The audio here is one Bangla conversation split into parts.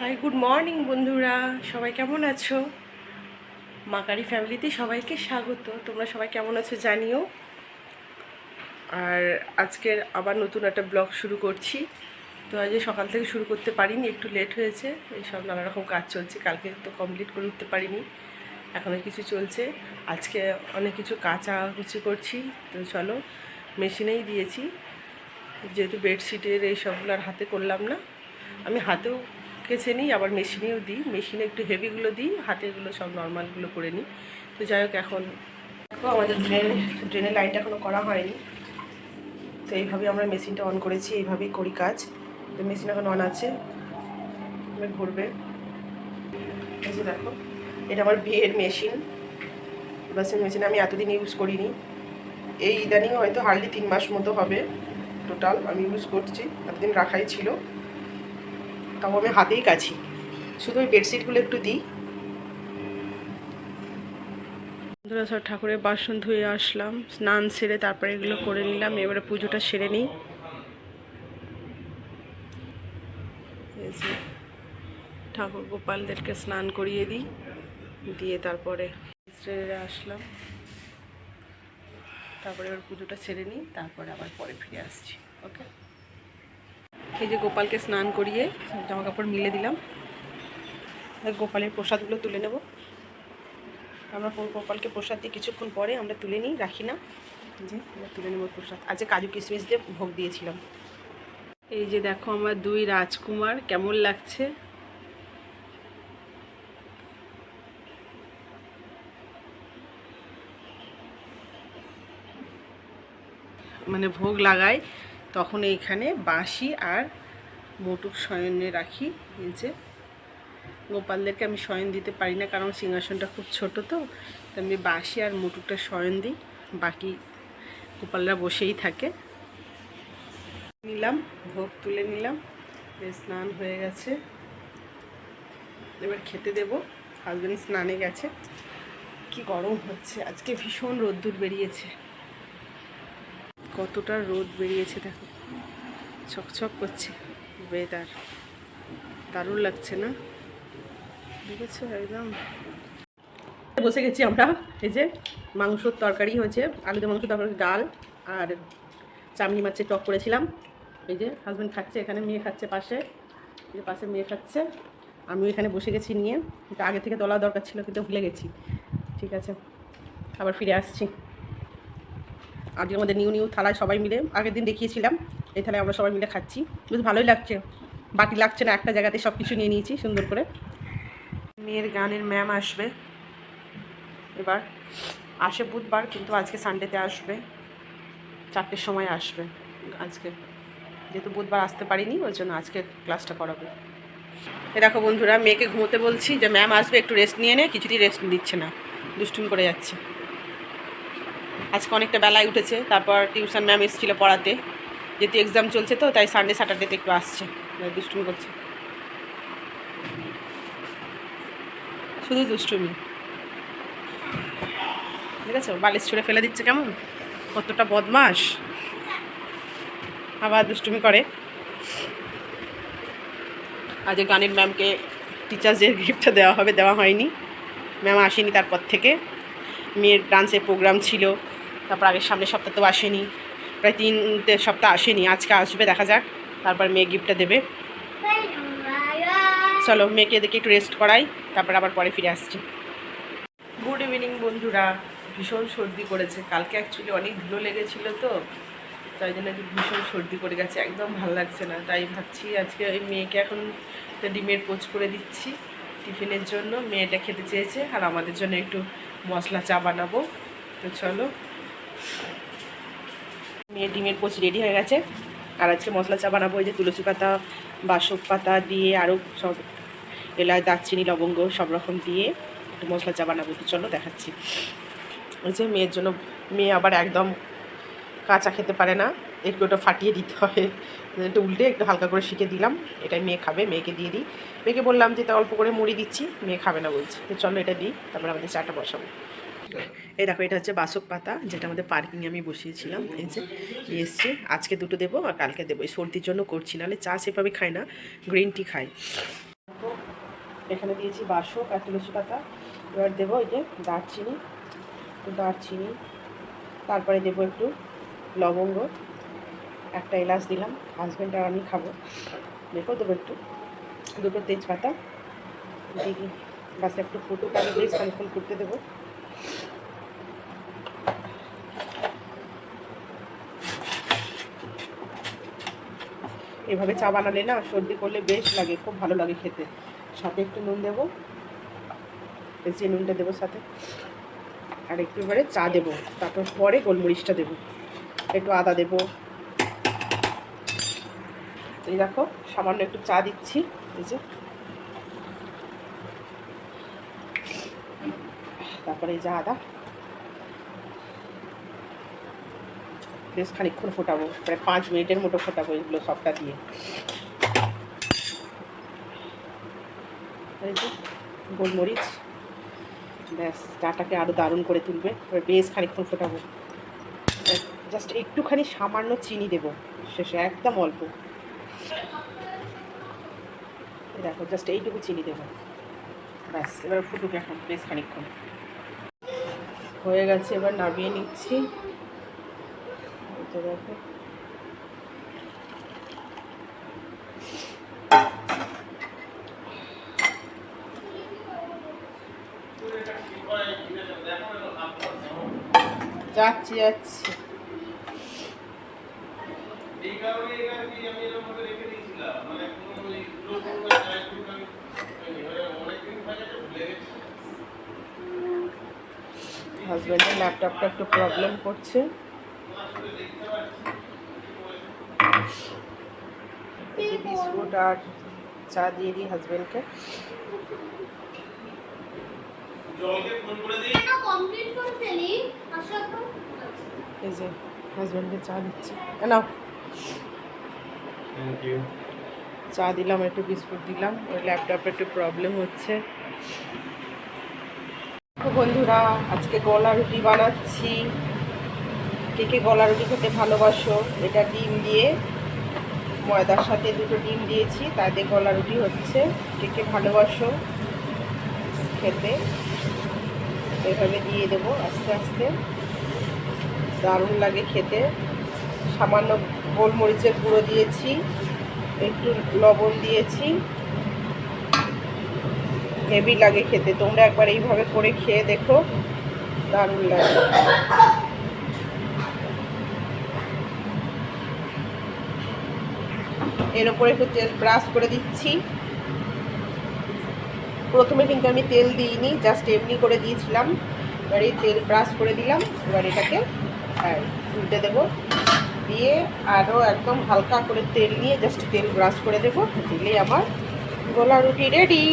হাই গুড মর্নিং বন্ধুরা। সবাই কেমন আছো? মাকারি ফ্যামিলিতে সবাইকে স্বাগত। তোমরা সবাই কেমন আছো জানিও। আর আজকের আবার নতুন একটা ব্লগ শুরু করছি। তো আজ সকাল থেকে শুরু করতে পারিনি, একটু লেট হয়েছে। এইসব নানা রকম কাজ চলছে। কালকে তো কমপ্লিট করে উঠতে পারিনি। এখনও কিছু চলছে। আজকে অনেক কিছু কাঁচা কুচি করছি। তো চলো, মেশিনেই দিয়েছি। যেহেতু বেডশিটের এইসবগুলো আর হাতে করলাম না। আমি হাতেও কেচে নিই, আবার মেশিনেও দিই। মেশিনে একটু হেভিগুলো দিই, হাতেগুলো সব নর্মালগুলো করে নিই। তো যাই হোক, এখন আমাদের ড্রেন, ড্রেনের লাইনটা এখনও করা হয়নি। তো এইভাবে আমরা মেশিনটা অন করেছি, এইভাবেই করি কাজ। তো মেশিন এখন অন আছে। ঘুরবে। দেখো, এটা আমার বিয়ের মেশিন। বাসের মেশিন আমি এতদিন ইউজ করিনি। এই ইদানিং হয়তো হার্ডলি তিন মাস মতো হবে। টোটাল আমি ইউজ করছি, এতদিন রাখাই ছিল। আমি হাতেই কাছি। শুধু ওই বেডশিটগুলো একটু দিই। বন্ধুরা সব ঠাকুরের বাসন ধুয়ে আসলাম, স্নান সেরে তারপরে এগুলো করে নিলাম, এবারে পুজোটা সেরে নিই। ঠাকুর গোপালদেরকে স্নান করিয়ে দিই, দিয়ে তারপরে আসলাম। তারপরে এবার পুজোটা সেরে নিই, তারপরে আবার পরে ফিরে আসছি, ওকে? এই যে গোপালকে স্নান করিয়ে জামা কাপড় মিলে দিলাম। গোপালের প্রসাদগুলো তুলে নেব। আমরা গোপালকে প্রসাদ দিয়ে কিছুক্ষণ পরে আমরা তুলে নিই, রাখি না। যে, আমরা তুলে নেব প্রসাদ। আজকে কাজু কিশমিশ দিয়ে ভোগ দিয়েছিলাম। এই যে দেখো আমার দুই রাজকুমার, কেমন লাগছে? মানে ভোগ লাগাই তখন এইখানে বাঁশি আর মোটুক শয়নে রাখি। এই যে গোপালদেরকে আমি শয়ন দিতে পারি না কারণ সিংহাসনটা খুব ছোট তো আমি বাঁশি আর মুটুকটা শয়ন দিই। বাকি গোপালরা বসেই থাকে। নিলাম, ভোগ তুলে নিলাম, স্নান হয়ে গেছে। এবার খেতে দেব হাজব্যান্ড স্নানে গেছে। কি গরম হচ্ছে, আজকে ভীষণ রোদ্দুর বেরিয়েছে। কতটা রোদ বেরিয়েছে দেখো। ছকছক করছে। ওয়েদার দারুণ লাগছে না? দেখেছ? একদম। বসে গেছি আমরা। এই যে মাংসর তরকারি হয়েছে, আলুতে মাংস তরকারি ডাল আর চামড়ি মাছের টক করেছিলাম। এই যে হাজব্যান্ড খাচ্ছে, এখানে মেয়ে খাচ্ছে পাশে। এই যে পাশে মেয়ে খাচ্ছে। আমি এখানে বসে গেছি নিয়ে। এটা আগে থেকে তোলা দরকার ছিল, কিন্তু ভুলে গেছি। ঠিক আছে। আবার ফিরে আসছি। আজকে আমাদের নিউ নিউ থালায় সবাই মিলে, আগের দিন দেখিয়েছিলাম, এই থালায় আমরা সবাই মিলে খাচ্ছি। বেশ ভালোই লাগছে। বাটি লাগছে না, একটা জায়গাতে সব কিছু নিয়ে নিয়েছি সুন্দর করে। মেয়ের গানের ম্যাম আসবে। এবার আসে বুধবার, কিন্তু আজকে সানডেতে আসবে। চারটের সময় আসবে আজকে। যেহেতু বুধবার আসতে পারিনি, ওই জন্য আজকে ক্লাসটা করাবে। এ দেখো বন্ধুরা, মেয়েকে ঘুমোতে বলছি যে ম্যাম আসবে, একটু রেস্ট নিয়ে নে, কিছুতেই রেস্ট দিচ্ছে না। দুষ্টুম করে যাচ্ছে। আজকে অনেকটা বেলায় উঠেছে। তারপর টিউশন ম্যাম এসেছিল পড়াতে। যেহেতু এক্সাম চলছে তো, তাই সানডে স্যাটারডেতে একটু আসছে। দুষ্টুমি করছে। শুধু দুষ্টুমি। ঠিক আছে বালিশ ছুঁড়ে ফেলে দিচ্ছে কেমন? কতটা বদমাস আবার দুষ্টুমি করে। আজ গানের ম্যামকে টিচার্স ডে গিফটটা দেওয়া হবে, দেওয়া হয়নি। ম্যাম আসেনি তারপর থেকে। মেয়ের ডান্সের প্রোগ্রাম ছিল। তারপর আগের সামনের সপ্তাহ তো আসেনি। প্রায় তিনটে সপ্তাহ আসেনি, আজকে আসবে, দেখা যাক। তারপর মেয়ে গিফটটা দেবে। চলো, মেয়েকে দেখে একটু রেস্ট করাই, তারপর আবার পরে ফিরে আসছি। গুড ইভিনিং বন্ধুরা। ভীষণ সর্দি করেছে। কালকে অ্যাকচুয়ালি অনেক ধুলো লেগেছিল তো, তাই জন্য ভীষণ সর্দি করে গেছে। একদম ভালো লাগছে না, তাই ভাবছি আজকে ওই মেয়েকে এখন ডিমের পোচ করে দিচ্ছি টিফিনের জন্য। মেয়েটা খেতে চেয়েছে, আর আমাদের জন্য একটু মশলা চা বানাবো। তো চলো মেয়ের ডিমের পোচ রেডি হয়ে গেছে। আর আজকে মশলা চা বানাবো ওই যে তুলসী পাতা, বাসক পাতা দিয়ে আরও সব এলাচ, দারচিনি, লবঙ্গ সব রকম দিয়ে একটু মশলা চা বানাবো। তো চলো দেখাচ্ছি। ওই যে মেয়ের জন্য, মেয়ে আবার একদম কাঁচা খেতে পারে না। একটু ওটা ফাটিয়ে দিতে হয় একটু উল্টে একটু হালকা করে শিখে দিলাম। এটাই মেয়ে খাবে, মেয়েকে দিয়ে দিই। মেয়েকে বললাম যে, তা অল্প করে মুড়ি দিচ্ছি। মেয়ে খাবে না বলছে। তো চলো এটা দিই, তারপরে আমাদের চাটা বসাবো। এই দেখো, এটা হচ্ছে বাসক পাতা, যেটা আমাদের পার্কিংয়ে আমি বসিয়েছিলাম। এই যে এসছে। আজকে দুটো দেবো আর কালকে দেবো। এই সর্দির জন্য করছি, নাহলে চা সেভাবে খাই না গ্রিন টি খাই। এখানে দিয়েছি বাসক আর তুলসী পাতা। এবার দেবো এই যে দারচিনি দারচিনি। তারপরে দেবো একটু লবঙ্গ। একটা এলাচ দিলাম হাজব্যান্ড আর আমি খাব। দেখো, দেবো একটু। দুটো তেজপাতা। দিয়ে বাস, একটু ফুটুক। আমি বেশ খানিক্ষণ ফুটতে দেবো। এভাবে চা বানালে না সর্দি করলে বেশ লাগে, খুব ভালো লাগে খেতে। সাথে একটু নুন দেবো। যে নুনটা দেবো সাথে। আর একটু এবারে চা দেবো। তারপর পরে গোলমরিচটা দেবো। একটু আদা দেবো। এই দেখো, সামান্য একটু চা দিচ্ছি। এই যে। তারপরে এই যে আদা। বেশ খানিক্ষণ ফোটাবো প্রায় পাঁচ মিনিটের মতো ফোটাবো এগুলো সবটা দিয়ে। গোলমরিচ, ব্যাস চাটাকে আরও দারুণ করে তুলবে। এবার বেশ খানিক্ষণ ফোটাবো। জাস্ট একটুখানি সামান্য চিনি দেবো, শেষে একদম অল্প। দেখো, জাস্ট এইটুকু চিনি দেবো। ব্যাস, এবার ফুটুক এখন, বেশ খানিক্ষণ হয়ে গেছে, এবার নামিয়ে নিচ্ছি। যে দেখো। যাচ্ছি যাচ্ছি। হাজব্যান্ডের ল্যাপটপটা একটু প্রবলেম করছে। বিস্কুট আর চা দিয়ে দিই হাজব্যান্ডকে জলকে ফোন করে দিই। কেন কমপ্লিট করে ফেলি? আশা তো এই যে হাজব্যান্ডকে চা দিচ্ছি। নাও। চা দিলাম একটু বিস্কুট দিলাম। ওই ল্যাপটপে একটু প্রবলেম হচ্ছে। বন্ধুরা আজকে গলা রুটি বানাচ্ছি। কে কে গলা রুটি খেতে ভালোবাসো, এটা ডিম দিয়ে, ময়দার সাথে দুটো ডিম দিয়েছি, তাতে গলা রুটি হচ্ছে, কে কে ভালোবাসো খেতে, এভাবে দিয়ে দেবো আস্তে আস্তে। দারুণ লাগে খেতে। সামান্য গোলমরিচের গুঁড়ো দিয়েছি, একটু লবণ দিয়েছি। হেভি লাগে খেতে, তোমরা একবার এইভাবে করে খেয়ে দেখো, দারুণ লাগে। এর উপরে একটু তেল ব্রাশ করে দিচ্ছি। প্রথমে কিন্তু আমি তেল দিইনি জাস্ট এমনি করে দিয়েছিলাম। এবার এই তেল ব্রাশ করে দিলাম, এবার এটাকে হ্যাঁ উল্টে দেবো। দিয়ে আরও একদম হালকা করে তেল নিয়ে জাস্ট তেল ব্রাশ করে দেবো। দিলেই আমার গোলা রুটি রেডি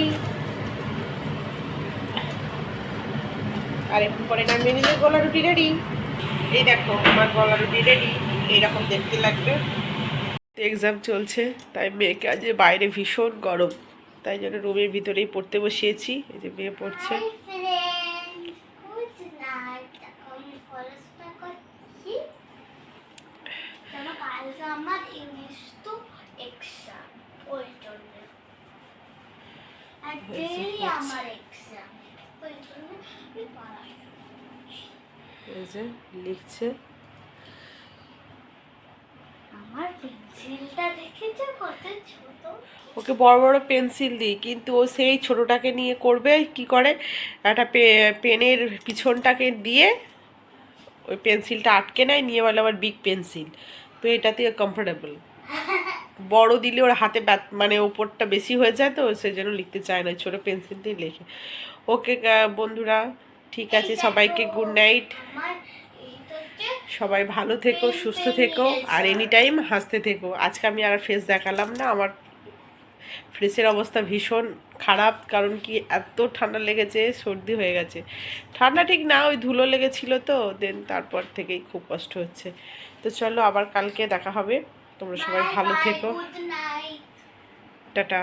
আর একটু পরে নামিয়ে নিলে গোলা রুটি রেডি এই দেখো, আমার গলা রুটি রেডি এইরকম দেখতে লাগবে। এক্সাম চলছে তাই মেয়েকে আজ বাইরে ভীষণ গরম। তাই জন্য রুমের ভিতরেই পড়তে বসিয়েছি এই যে মেয়ে পড়ছে। লিখছে আমার পেন্সিলটা দেখেছ কত ছোট ওকে বড় বড় পেন্সিল দিই কিন্তু ও সেই ছোটোটাকে নিয়ে করবে কি করে? একটা পেনের পিছনটাকে দিয়ে ওই পেন্সিলটা আটকে নেয় নিয়ে বলে আবার বিগ পেন্সিল তো এটাতে কমফোর্টেবল বড় দিলে ওর হাতে মানে ওপরটা বেশি হয়ে যায় তো সেই জন্য লিখতে চায় না ছোটো পেন্সিল দিয়ে লেখে। ওকে বন্ধুরা ঠিক আছে সবাইকে গুড নাইট সবাই ভালো থেকো সুস্থ থেকো আর এনি টাইম হাসতে থেকো। আজকে আমি আর ফেস দেখালাম না আমার ফ্রেসের অবস্থা ভীষণ খারাপ কারণ কি এত ঠান্ডা লেগেছে সর্দি হয়ে গেছে। ঠান্ডা ঠিক না ওই ধুলো লেগেছিল তো দেন তারপর থেকেই খুব কষ্ট হচ্ছে। তো চলো আবার কালকে দেখা হবে। তোমরা সবাই ভালো থেকো। টাটা।